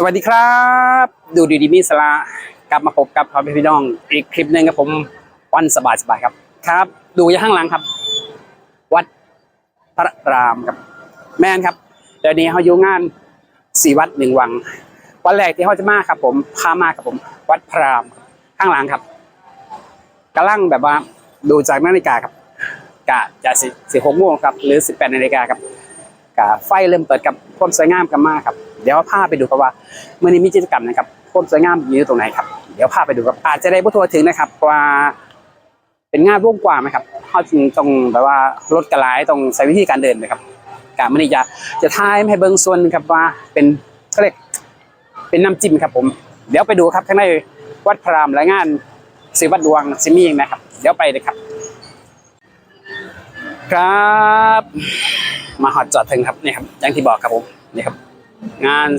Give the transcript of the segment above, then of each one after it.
สวัสดีครับ ดูดีดีมีสาระกลับมาพบกับพ่อแม่พี่น้อง อีกคลิปหนึ่งครับผมวันสบายสบายครับ ครับ ดูย่างข้างหลังครับ วัดพระรามครับ แม่นครับเดี๋ยวนี้เขาอยู่งานสี่วัดหนึ่งวัง วันแรกที่เขาจะมาครับ ผมพามาครับผม วัดพระรามข้างหลังครับกำลังแบบว่าดูจากนาฬิกาครับกะจะสิสิหกโมงครับ หรือสิบแปดนาฬิกาครับกะไฟเริ่มเปิดกับความสวยงามกันมากครับ เดี๋ยวพาไปดูครับว่าเมื่อนี้มีกิจกรรมนะครับความสวยงามอยู่ตรงไหนครับเดี๋ยวพาไปดูครับอาจจะได้ผู้ทัวถึงนะครับว่าเป็นงานวงกว้างไหมครับเขาจึงต้องแบบว่ารถกระไลต้องใช้วิธีการเดินนะครับกะมื่อนี้จะจะทายให้เบิ่งส่วนนึงครับว่าเป็นเขาเรียกเป็นน้ำจิ้มครับผม เดี๋ยวไปดูครับข้างในวัดพระรามและงานศิวัดดวงซิมีเองนะครับ เดี๋ยวไปเลยครับ ครับ มาหอดจอดถึงครับนี่ครับอย่างที่บอกครับผมนี่ครับ งาน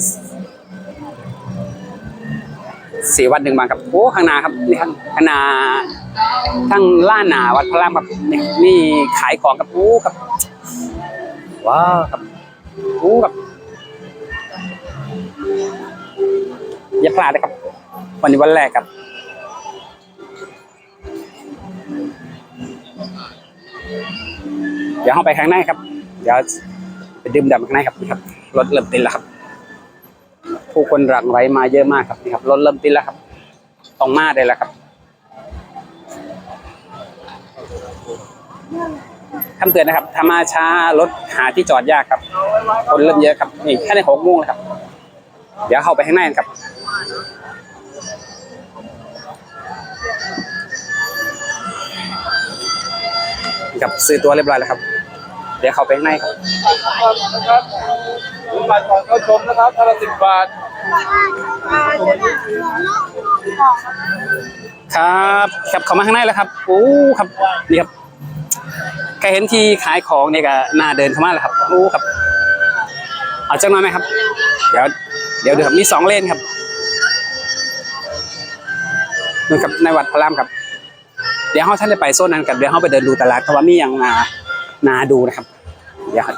สี่วัดหนึ่งบางครับโอ้ข้างหน้าครับนี่ครับข้างหน้าทั้งล่านหนาวัดพระรามครับนี่นี่ขายของกับโอ้ครับว้าวครับโอ้ครับอย่าพลาดนะครับ วันนี้วันแรกครับเดี๋ยวเข้าไปข้างในครับ เดี๋ยวไปดื่มด่ำข้างในครับนี่ครับรถเริ่มติดแล้วครับ ผู้คนหลั่งไหลมาเยอะมากครับนี่ครับรถเริ่มติดแล้วครับต้องมาได้แล้วครับคำเตือนนะครับถ้ามาช้ารถหาที่จอดยากครับ คนเริ่มเยอะครับนี่แค่ในหกโมงแล้วครับ เดี๋ยวเข้าไปข้างในกันครับนี่ครับซื้อตัวเรียบร้อยแล้วครับ เดี๋ยวเข้าไปข้างในครับบผมบัตรก่อนเข้าชมนะครับท่านละสิบบาท ครับครับเข้ามาข้างในแล้วครับโอ้ครับนี่ครับใครเห็นที่ขายของเนี่ยก็น่าเดินเข้ามาแล้วครับโอ้ครับเอาจังหน่อยไหมครับ เดี๋ยวเดี๋ยวดูครับมีสองเลนครับนู่นครับในวัดพระรามครับ เดี๋ยวเขาท่านจะไปโซนนั้นกันเดี๋ยวเขาไปเดินดูตลาดเพราะว่ามีอย่างนานาดูนะครับ เดี๋ยวครับ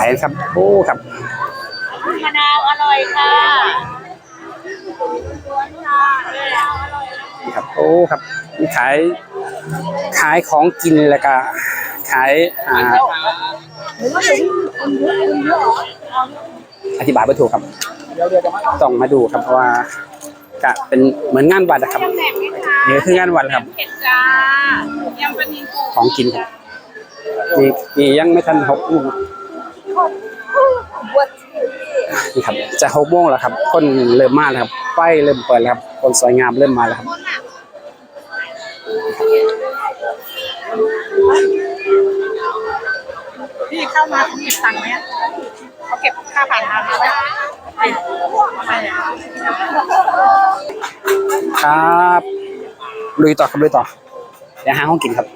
ไปครับโอ้ครับมะนาวอร่อยค่ะนี่ครับโอ้ครับมีขายขายของกินแล้วก็ขายอ่าอธิบายไม่ถูกครับต้องมาดูครับเพราะว่าก็เป็นเหมือนงานวัดนะครับยำแหนมไหมคะนี่คืองานวัดครับเผ็ดจ้ายำปลานิลปูของกินครับนี่นี่ยังไม่ทันหกโมงนี่ ครับจะหกโมงแล้วครับ คนเริ่มมาแล้วครับไฟเริ่มเปิดแล้วครับ คนสวยงามเริ่มมาแล้วครับพี่เข้ามาเขาเก็บตังค์ไหมอะเขาเก็บค่าผ่านทางไหมไม่ไม่อะครับลุยต่อครับลุยต่อเดี๋ยวหาห้องกินครับ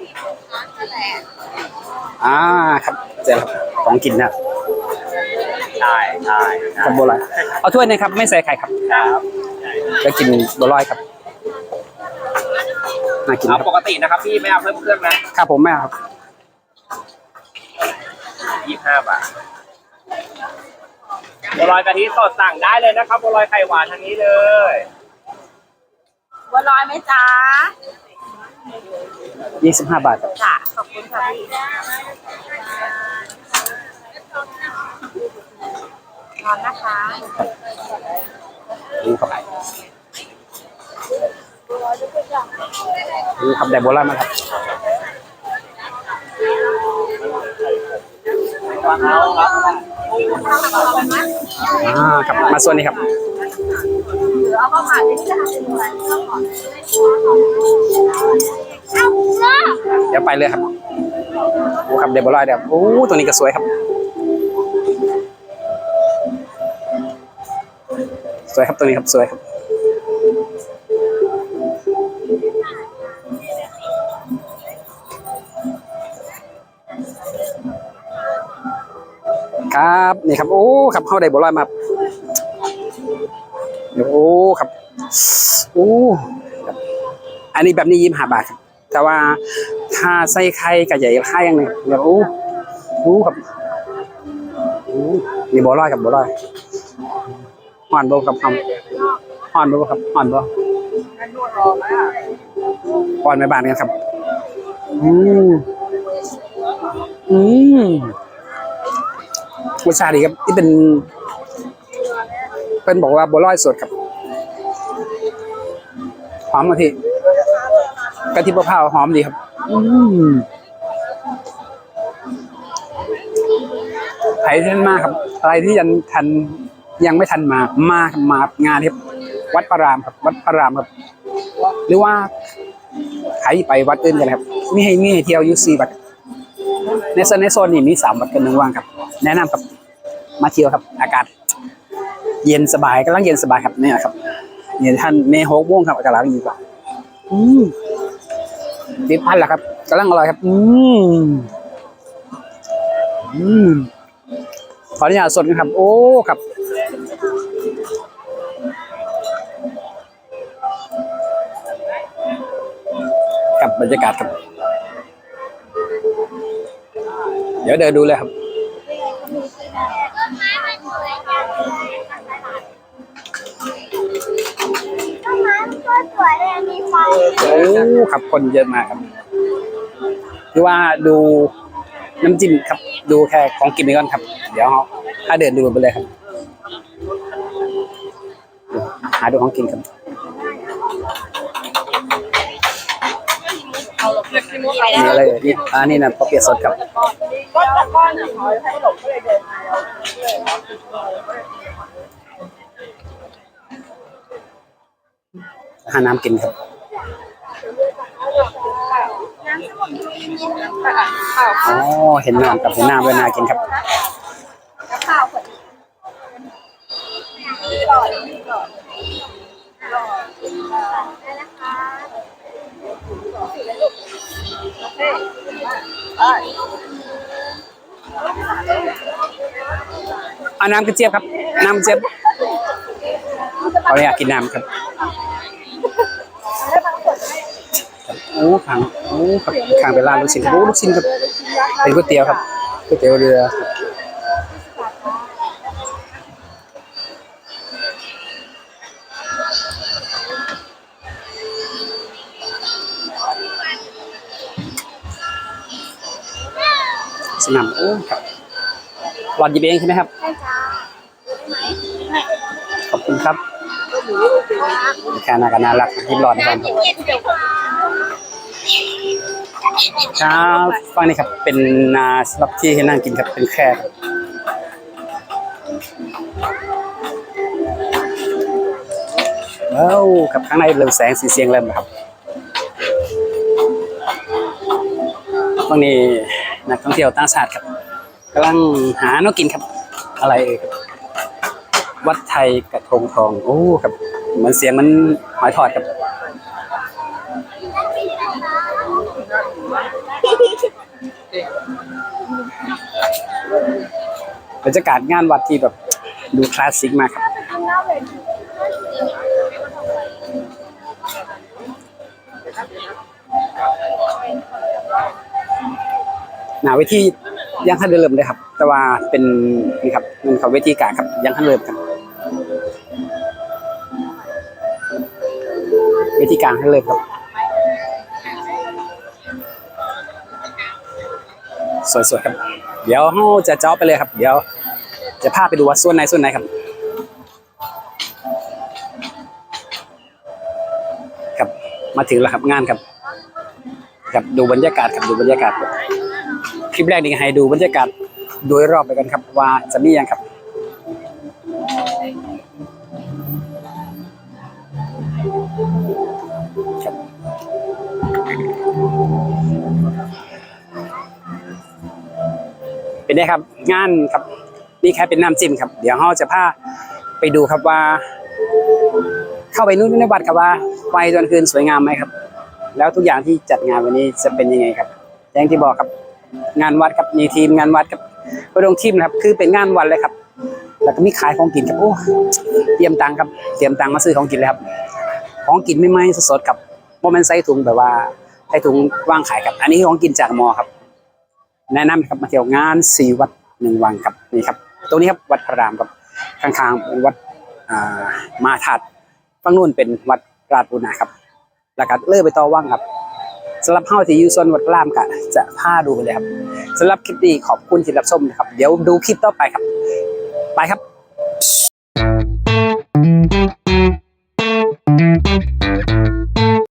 อ่าครับเจอครับของกินนะ ครับใช่ใช่กับบัวลอยเอาถ้วยหนึงครับไม่ใส่ไข่ครับครับจะกินบัวลอยครับน่ากินคเอารับปกตินะครับพี่ไม่เอาเพิ่มเครื่องนะครับผมไม่เอาครับยี่ห้าบาทบัวลอยกะทิสดสั่งได้เลยนะครับบัวลอยไข่หวานทางนี้เลยบัวลอยไหมจ๊ะยี่สิบห้าบาทครับค่ะขอบคุณค่ะพี่ ร้อนนะคะนี่ครับนี่ครับแต่บัวลอยมาครับอ่าครับมาส่วนนี้ครับเอาเข้าผ่านที่จะทำเป็นอะไรก็ขอเอาเนาะเดี๋ยวไปเลยครับโอ้ครับเดบลอยเดี๋ยวโอ้ตัวนี้ก็สวยครับ สวยครับตัวนี้ครับสวยครับครับนี่ครับโอ้ครับเข้าได้บลอยมาครับโอ้ครับโอ้อันนี้แบบนี้ยิ้มหาบาทครับแต่ว่าถ้าใส่ไข่กับใหญ่ไข่ยังไงเดี๋ยวอู้อู้ครับอู้นี่บัวลอยกับบัวลอย ห่อนโบกับคำห่อนโบครับห่อนโบให้นวดรอไหมอะห่อนไม่บานกันครับ อืมอืมรสชาติดีครับ ที่เป็นเป็นบอกว่าบัวลอยสดครับหอมกะทิกะทิมะพร้าวหอมดีครับ อืมใครที่ทันมาครับ อะไรที่ยังทัน ยังไม่ทันมา มามางานครับวัดพระรามครับ วัดพระรามครับ หรือว่าใครไปวัดอื่นกันครับ มีให้มีให้เที่ยวอยูซีวัด ในโซนในโซนนี้มีสามวัดกันหนึ่งว่างครับ แนะนำครับ มาเที่ยวครับ อากาศ เย็นสบายกำลังเย็นสบายครับเนี่ยครับเนี่ยท่านเมโฮกม่วงครับอากาศร้อนดีกว่าอืมดิบพันละครับกำลังอร่อยครับ อืมอืมขออนุญาตสดกันครับ โอ้ครับ กับบรรยากาศครับ เดี๋ยวเดินดูเลยครับ ต้นไม้มันก็สวยเลยมีไฟโอ้ครับคนเยอะมากครับคือว่าดูน้ำจิ้มครับ ดูแค่ของกินไปก่อนครับ เดี๋ยวถ้าเดินดูไปเลยครับ หาดูของกินครับมีอะไรเอ่ยนี่อ่านี่นะปอเปียะสดครับก้อนก้อนอะขอให้หลบก็เลยเดินมาหาน้ำกินครับอ๋อเห็นน้ำกับเห็นน้ำด้วยน่ากินครับข้าว คนเอาน้ำกระเจี๊ยบครับ น้ำกระเจี๊ยบเขออนุญาตกินน้ำครับโอ้ขังโอ้ขังเป็นร้านลูกชิ้นครับโอ้ลูกชิ้นครับเป็นก๋วยเตี๋ยวครับก๋วยเตี๋ยวเรือครับ สนามโอ้ครับหลอดหยิบเองใช่ไหมครับ ขอบคุณครับแค่นากันน่ารักหยิบหลอดก่อนครับครับฟังนี่ครับ เป็นนาสำหรับที่ให้นั่งกินครับ เป็นแค่ครับว้าวครับข้างในเริ่มแสงสีเสียงเริ่มแล้วครับฟังนี้ นักท่องเที่ยวต่างชาติครับกำลังหาเนกกินครับ อะไรครับวัดไทยกระทงทอง โอ้ครับเหมือนเสียงมันหอยทอดครับบรรยากาศงานวัดที่แบบดูคลาสสิกมากครับ หนาเวทียังทันเริ่มเลยครับ แต่ว่าเป็นนี่ครับมันเขาเวทีกาครับยังทันเริ่มครับเวทีกลางทันเริ่มครับ สวยๆครับ เดี๋ยวเราจะเจาะไปเลยครับ เดี๋ยว จะพาไปดูว่าส่วนไหนส่วนไหนครับครับมาถึงแล้วครับงานครับครับดูบรรยากาศครับดูบรรยากาศครับ คลิปแรกนี่ให้ดูบรรยากาศโดยรอบไปกันครับ ว่าจะมีอย่างครับเป็นไงครับงานครับนี่แค่เป็นน้ำจิ้มครับ เดี๋ยวเราจะพาไปดูครับว่า เข้าไปนู่นในวัดครับว่าไฟตอนคืนสวยงามไหมครับ แล้วทุกอย่างที่จัดงานวันนี้จะเป็นยังไงครับอย่างที่บอกครับ งานวัดครับมีทีมงานวัดครับไปลงทีมนะครับ คือเป็นงานวัดเลยครับ แล้วก็มีขายของกินครับโอ้เตรียมตังค์ครับเตรียมตังค์มาซื้อของกินเลยครับ ของกินไม่ไหม้สดๆครับโมเมนต์ใส่ถุงแบบว่าใส่ถุงว่างขายครับ อันนี้ของกินจากมอครับ แนะนำครับมาเที่ยวงานสี่วัดหนึ่งวังครับนี่ครับตรงนี้ครับวัดพระรามครับข้างๆเป็นวัดอ่ามาทัดฝั่งนู้นเป็นวัดราชบุรณะครับ แล้วก็เลื่อยไปต่อว่างครับ สำหรับเฮาที่อยู่ส่วนวัดพระรามก็จะพาดูไปเลยครับสำหรับคลิปนี้ขอบคุณที่รับชมนะครับ เดี๋ยวดูคลิปต่อไปครับ ไปครับ